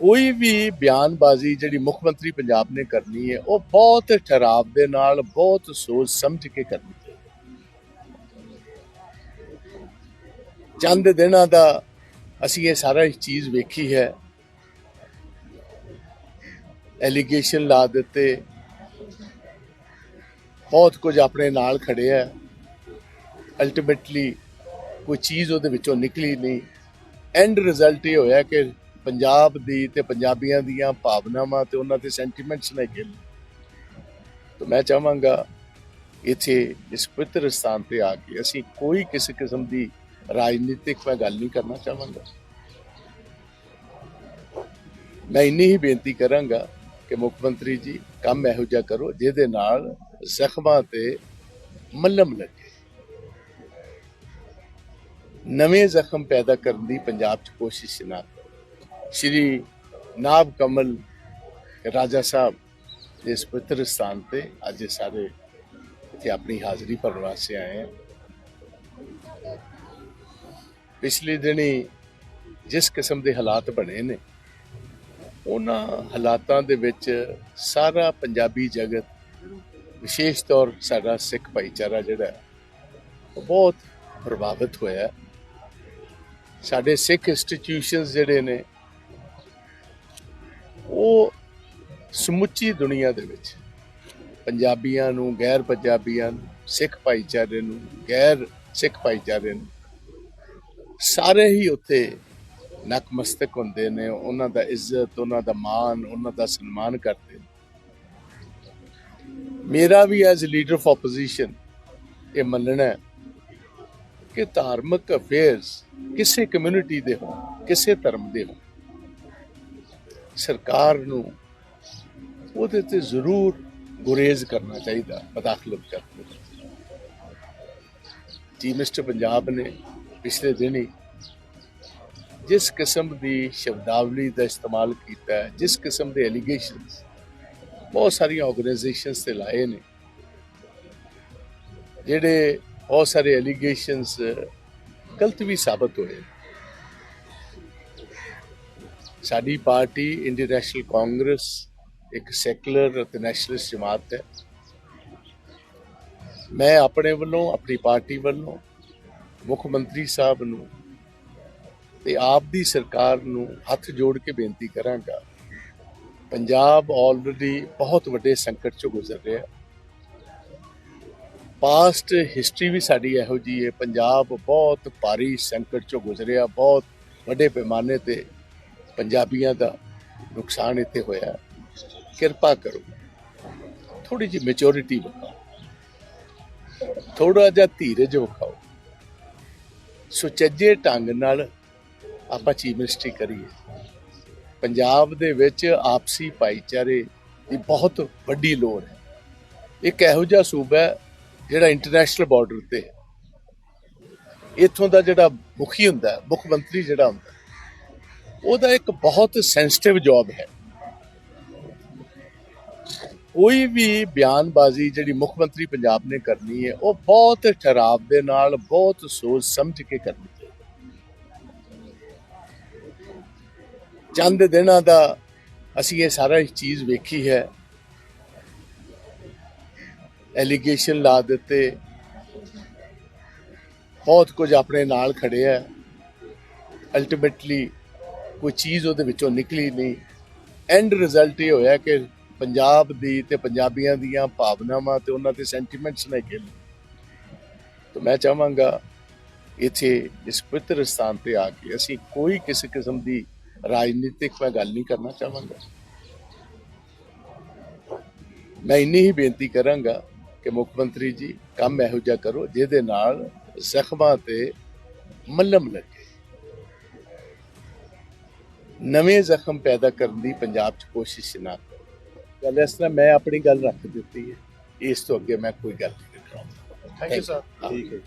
ਕੋਈ ਵੀ ਬਿਆਨਬਾਜ਼ੀ ਜਿਹੜੀ ਮੁੱਖ ਮੰਤਰੀ ਪੰਜਾਬ ਨੇ ਕਰਨੀ ਹੈ, ਉਹ ਬਹੁਤ ਠਹਿਰਾਵ ਦੇ ਨਾਲ, ਬਹੁਤ ਸੋਚ ਸਮਝ ਕੇ ਕਰਨੀ ਚਾਹੀਦੀ ਚੰਦ ਦਿਨਾਂ ਦਾ ਅਸੀਂ ਇਹ ਸਾਰਾ ਇਹ ਚੀਜ਼ ਵੇਖੀ ਹੈ। ਐਲੀਗੇਸ਼ਨ ਲਾ ਦਿੱਤੇ। ਬਹੁਤ ਕੁਝ ਆਪਣੇ ਨਾਲ ਖੜੇ ਹੈ। ਅਲਟੀਮੇਟਲੀ ਕੋਈ ਚੀਜ਼ ਉਹਦੇ ਵਿੱਚੋਂ ਨਿਕਲੀ ਨਹੀਂ। ਐਂਡ ਰਿਜ਼ਲਟ ਇਹ ਹੋਇਆ ਕਿ ਪੰਜਾਬ ਦੀ ਤੇ ਪੰਜਾਬੀਆਂ ਦੀਆਂ ਭਾਵਨਾਵਾਂ ਤੇ ਉਹਨਾਂ ਦੇ ਸੈਂਟੀਮੈਂਟਸ ਨੇ ਗਿਲ ਤਾਂ ਮੈਂ ਚਾਹਾਂਗਾ ਇੱਥੇ ਇਸ ਪਵਿੱਤਰ ਸਥਾਨ ਤੇ ਆ ਕੇ ਅਸੀਂ ਕੋਈ ਕਿਸੇ ਕਿਸਮ ਦੀ ਰਾਜਨੀਤਿਕ ਮੈਂ ਗੱਲ ਨਹੀਂ ਕਰਨਾ ਚਾਹਾਂਗਾ। ਮੈਂ ਇੰਨੀ ਹੀ ਬੇਨਤੀ ਕਰਾਂਗਾ ਕਿ ਮੁੱਖ ਮੰਤਰੀ ਜੀ ਕੰਮ ਇਹੋ ਜਿਹਾ ਕਰੋ ਜਿਹਦੇ ਨਾਲ ਜ਼ਖਮਾਂ ਤੇ ਮੱਲਮ ਲੱਗੇ। ਨਵੇਂ ਜ਼ਖਮ ਪੈਦਾ ਕਰਨ ਦੀ ਪੰਜਾਬ 'ਚ ਕੋਸ਼ਿਸ਼ ਨਾ ਸ਼੍ਰੀ ਨਾਬ ਕਮਲ ਰਾਜਾ ਸਾਹਿਬ ਦੇ ਇਸ ਪਵਿੱਤਰ ਸਥਾਨ ਤੇ ਅੱਜ ਸਾਰੇ ਇੱਥੇ ਆਪਣੀ ਹਾਜ਼ਰੀ ਭਰਨ ਵਾਸਤੇ ਆਏ ਹਨ ਪਿਛਲੇ ਦਿਨੀ ਜਿਸ ਕਿਸਮ ਦੇ ਹਾਲਾਤ ਬਣੇ ਨੇ, ਉਹਨਾਂ ਹਾਲਾਤਾਂ ਦੇ ਵਿੱਚ ਸਾਰਾ ਪੰਜਾਬੀ ਜਗਤ, ਵਿਸ਼ੇਸ਼ ਤੌਰ ਸਾਡਾ ਸਿੱਖ ਭਾਈਚਾਰਾ ਜਿਹੜਾ ਉਹ ਬਹੁਤ ਪ੍ਰਭਾਵਿਤ ਹੋਇਆ ਸਾਡੇ ਸਿੱਖ ਇੰਸਟੀਟਿਊਸ਼ਨਸ ਜਿਹੜੇ ਨੇ ਉਹ ਸਮੁੱਚੀ ਦੁਨੀਆ ਦੇ ਵਿੱਚ ਪੰਜਾਬੀਆਂ ਨੂੰ, ਗੈਰ ਪੰਜਾਬੀਆਂ ਨੂੰ, ਸਿੱਖ ਭਾਈਚਾਰੇ ਨੂੰ, ਗੈਰ ਸਿੱਖ ਭਾਈਚਾਰੇ ਨੂੰ ਸਾਰੇ ਹੀ ਉੱਥੇ ਨਕਮਸਤਕ ਹੁੰਦੇ ਨੇ। ਉਹਨਾਂ ਦਾ ਇੱਜ਼ਤ, ਉਹਨਾਂ ਦਾ ਮਾਣ, ਉਹਨਾਂ ਦਾ ਸਨਮਾਨ ਕਰਦੇ ਨੇ। ਮੇਰਾ ਵੀ ਐਜ਼ ਲੀਡਰ ਆਫ ਆਪੋਜੀਸ਼ਨ ਇਹ ਮੰਨਣਾ ਹੈ ਕਿ ਧਾਰਮਿਕ ਅਫੇਅਰਸ ਕਿਸੇ ਕਮਿਊਨਿਟੀ ਦੇ ਹੋਣ, ਕਿਸੇ ਧਰਮ ਦੇ ਹੋਣ ਸਰਕਾਰ ਨੂੰ ਉਹਦੇ ਤੇ ਜ਼ਰੂਰ ਗੁਰੇਜ਼ ਕਰਨਾ ਚਾਹੀਦਾ, ਮਦਾਖਲਤ ਕਰਨੀ ਜੀ ਮਿਸਟਰ ਪੰਜਾਬ ਨੇ ਪਿਛਲੇ ਦਿਨੀ ਜਿਸ ਕਿਸਮ ਦੀ ਸ਼ਬਦਾਵਲੀ ਦਾ ਇਸਤੇਮਾਲ ਕੀਤਾ ਹੈ, ਜਿਸ ਕਿਸਮ ਦੇ ਐਲੀਗੇਸ਼ਨਸ ਬਹੁਤ ਸਾਰੀਆਂ ਆਰਗੇਨਾਈਜੇਸ਼ਨਸ ਤੇ ਲਾਏ ਨੇ, ਜਿਹੜੇ ਬਹੁਤ ਸਾਰੇ ਐਲੀਗੇਸ਼ਨਸ ਗਲਤ ਵੀ ਸਾਬਤ ਹੋਏ ਨੇ। ਸਾਡੀ ਪਾਰਟੀ ਇੰਡੀਅਨ ਨੈਸ਼ਨਲ ਕਾਂਗਰਸ ਇੱਕ ਸੈਕੂਲਰ ਅਤੇ ਨੈਸ਼ਨਲਿਸਟ ਜਮਾਤ ਹੈ। ਮੈਂ ਆਪਣੇ ਵੱਲੋਂ, ਆਪਣੀ ਪਾਰਟੀ ਵੱਲੋਂ, ਮੁੱਖ ਮੰਤਰੀ ਸਾਹਿਬ ਨੂੰ ਤੇ ਆਪ ਦੀ ਸਰਕਾਰ ਨੂੰ ਹੱਥ ਜੋੜ ਕੇ ਬੇਨਤੀ ਕਰਾਂਗਾ। ਪੰਜਾਬ ਆਲਰੇਡੀ ਬਹੁਤ ਵੱਡੇ ਸੰਕਟ ਚੋਂ ਗੁਜ਼ਰ ਰਿਹਾ ਪਾਸਟ ਹਿਸਟਰੀ ਵੀ ਸਾਡੀ ਇਹੋ ਜੀ ਹੈ। ਪੰਜਾਬ ਬਹੁਤ ਭਾਰੀ ਸੰਕਟ ਚੋਂ ਗੁਜ਼ਰਿਆ ਬਹੁਤ ਵੱਡੇ ਪੈਮਾਨੇ ਤੇ ਪੰਜਾਬੀਆਂ ਦਾ ਨੁਕਸਾਨ ਇੱਥੇ ਹੋਇਆ ਕਿਰਪਾ ਕਰੋ। ਥੋੜੀ ਜਿਹੀ ਮੈਚੁਰਿਟੀ ਵਿਖਾਓ। ਥੋੜਾ ਜਿਹਾ ਧੀਰਜ ਵਿਖਾਓ। ਸੁਚੱਜੇ ਢੰਗ ਨਾਲ ਆਪਾਂ ਚੀਫ ਮਿਨਿਸਟਰੀ ਕਰੀਏ। ਪੰਜਾਬ ਦੇ ਵਿੱਚ ਆਪਸੀ ਭਾਈਚਾਰੇ ਦੀ ਬਹੁਤ ਵੱਡੀ ਲੋੜ ਹੈ। ਇੱਕ ਇਹੋ ਜਿਹਾ ਸੂਬਾ ਹੈ ਜਿਹੜਾ ਇੰਟਰਨੈਸ਼ਨਲ ਬਾਰਡਰ ਤੇ ਹੈ। ਇੱਥੋਂ ਦਾ ਜਿਹੜਾ ਮੁਖੀ ਹੁੰਦਾ ਮੁੱਖ ਮੰਤਰੀ ਜਿਹੜਾ ਹੁੰਦਾ ਉਹਦਾ ਇੱਕ ਬਹੁਤ ਸੈਂਸਿਟਿਵ ਜੌਬ ਹੈ। ਕੋਈ ਵੀ ਬਿਆਨਬਾਜ਼ੀ ਜਿਹੜੀ ਮੁੱਖ ਮੰਤਰੀ ਪੰਜਾਬ ਨੇ ਕਰਨੀ ਹੈ, ਉਹ ਬਹੁਤ ਠਹਿਰਾਵ ਦੇ ਨਾਲ ਬਹੁਤ ਸੋਚ ਸਮਝ ਕੇ ਕਰਨੀ ਹੈ। ਚੰਦ ਦਿਨਾਂ ਦਾ ਅਸੀਂ ਇਹ ਸਾਰਾ ਚੀਜ਼ ਵੇਖੀ ਹੈ। ਐਲੀਗੇਸ਼ਨ ਲਾ ਦਿੱਤੇ। ਬਹੁਤ ਕੁਝ ਆਪਣੇ ਨਾਲ ਖੜੇ ਹੈ ਅਲਟੀਮੇਟਲੀ ਕੋਈ ਚੀਜ਼ ਉਹਦੇ ਵਿੱਚੋਂ ਨਿਕਲੀ ਨਹੀਂ। ਐਂਡ ਰਿਜ਼ਲਟ ਇਹ ਹੋਇਆ ਕਿ ਪੰਜਾਬ ਦੀ ਤੇ ਪੰਜਾਬੀਆਂ ਦੀਆਂ ਭਾਵਨਾਵਾਂ ਤੇ ਉਹਨਾਂ ਦੇ ਸੈਂਟੀਮੈਂਟਸ ਨੇ ਗਿਲ ਤਾਂ ਮੈਂ ਚਾਹਾਂਗਾ ਇੱਥੇ ਇਸ ਪਵਿੱਤਰ ਸਥਾਨ ਤੇ ਆ ਕੇ ਅਸੀਂ ਕੋਈ ਕਿਸੇ ਕਿਸਮ ਦੀ ਰਾਜਨੀਤਿਕ ਮੈਂ ਗੱਲ ਨਹੀਂ ਕਰਨਾ ਚਾਹਾਂਗਾ। ਮੈਂ ਇੰਨੀ ਹੀ ਬੇਨਤੀ ਕਰਾਂਗਾ ਕਿ ਮੁੱਖ ਮੰਤਰੀ ਜੀ ਕੰਮ ਇਹੋ ਜਿਹਾ ਕਰੋ ਜਿਹਦੇ ਨਾਲ ਜ਼ਖਮਾਂ ਤੇ ਮੱਲਮ ਲੱਗੇ। ਨਵੇਂ ਜ਼ਖਮ ਪੈਦਾ ਕਰਨ ਦੀ ਪੰਜਾਬ 'ਚ ਕੋਸ਼ਿਸ਼ ਨਾ ਕਰੋ। ਗੱਲ ਇਸ ਤਰ੍ਹਾਂ ਮੈਂ ਆਪਣੀ ਗੱਲ ਰੱਖ ਦਿੱਤੀ ਹੈ। ਇਸ ਤੋਂ ਅੱਗੇ ਮੈਂ ਕੋਈ ਗੱਲ ਨਹੀਂ ਕਰਾਂਗਾ ਥੈਂਕ ਯੂ ਸਰ ਠੀਕ ਹੈ।